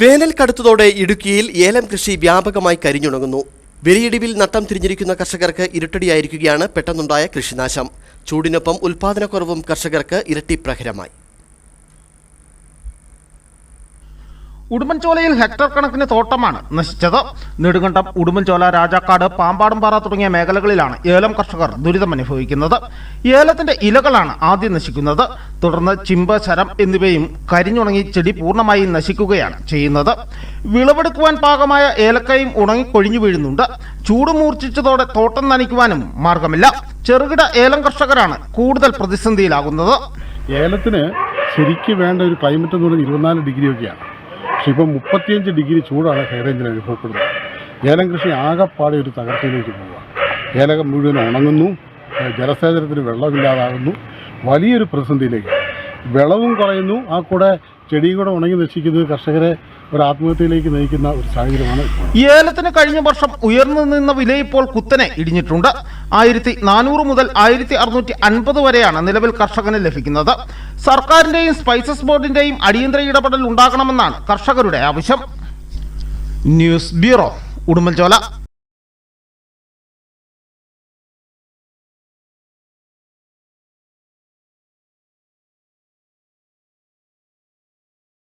വേനൽ കടുത്തതോടെ ഇടുക്കിയിൽ ഏലം കൃഷി വ്യാപകമായി കരിഞ്ഞുണങ്ങുന്നു. വിലയിടിവിൽ നട്ടം തിരിഞ്ഞിരിക്കുന്ന കർഷകർക്ക് ഇരുട്ടടിയായിരിക്കുകയാണ് പെട്ടെന്നുണ്ടായ കൃഷിനാശം. ചൂടിനൊപ്പം ഉൽപാദനക്കുറവും കർഷകർക്ക് ഇരട്ടി പ്രഹരമായി. ഉടുമ്പൻചോലയിൽ ഹെക്ടർ കണക്കിന് തോട്ടമാണ് നശിച്ചത്. നെടുങ്കണ്ടം ഉടുമ്പൻചോല രാജാക്കാട് പാമ്പാടുംപാറ തുടങ്ങിയ മേഖലകളിലാണ് ഏലം കർഷകർ ദുരിതമനുഭവിക്കുന്നത്. ഏലത്തിന്റെ ഇലകളാണ് ആദ്യം നശിക്കുന്നത്. തുടർന്ന് ചിമ്പ് ശരം എന്നിവയും കരിഞ്ഞുണങ്ങി ചെടി പൂർണമായി നശിക്കുകയാണ് ചെയ്യുന്നത്. വിളവെടുക്കുവാൻ പാകമായ ഏലക്കയും ഉണങ്ങി കൊഴിഞ്ഞു വീഴുന്നുണ്ട്. ചൂട് മൂർച്ഛിച്ചതോടെ തോട്ടം നനയ്ക്കുവാനും മാർഗമില്ല. ചെറുകിട ഏലം കർഷകരാണ് കൂടുതൽ പ്രതിസന്ധിയിലാകുന്നത്. ഏലത്തിന് ശരിക്കും വേണ്ട ഒരു ക്ലൈമറ്റ് എന്ന് പറയുന്നത് ഇരുപത്തിനാല് ഡിഗ്രിയൊക്കെയാണ്. പക്ഷെ ഇപ്പം മുപ്പത്തിയഞ്ച് ഡിഗ്രി ചൂടാണ് ഹൈറേഞ്ചിൽ അനുഭവപ്പെടുന്നത്. ഏലം കൃഷി ആകെപ്പാടെ ഒരു തകർച്ചയിലേക്ക് പോവുക ഏലകം മുഴുവൻ ഉണങ്ങുന്നു ജലസേചനത്തിന് വെള്ളമില്ലാതാകുന്നു വലിയൊരു പ്രതിസന്ധിയിലേക്ക്. വിളവും കുറയുന്നു ആ കൂടെ ചെടിയും കൂടെ ഉണങ്ങി നശിക്കുന്നത് കർഷകരെ ഒരു ആത്മഹത്യയിലേക്ക് നയിക്കുന്ന ഒരു സാഹചര്യമാണ് ഏലത്തിന് കഴിഞ്ഞ വർഷം ഉയർന്നു നിന്ന വില ഇപ്പോൾ കുത്തനെ ഇടിഞ്ഞിട്ടുണ്ട്. ആയിരത്തി നാനൂറ് മുതൽ ആയിരത്തി അറുന്നൂറ്റി അൻപത് വരെയാണ് നിലവിൽ കർഷകന് ലഭിക്കുന്നത്. സർക്കാരിന്റെയും സ്പൈസസ് ബോർഡിന്റെയും അടിയന്തര ഇടപെടൽ ഉണ്ടാകണമെന്നാണ് കർഷകരുടെ ആവശ്യം. News bureau Udumbanchola.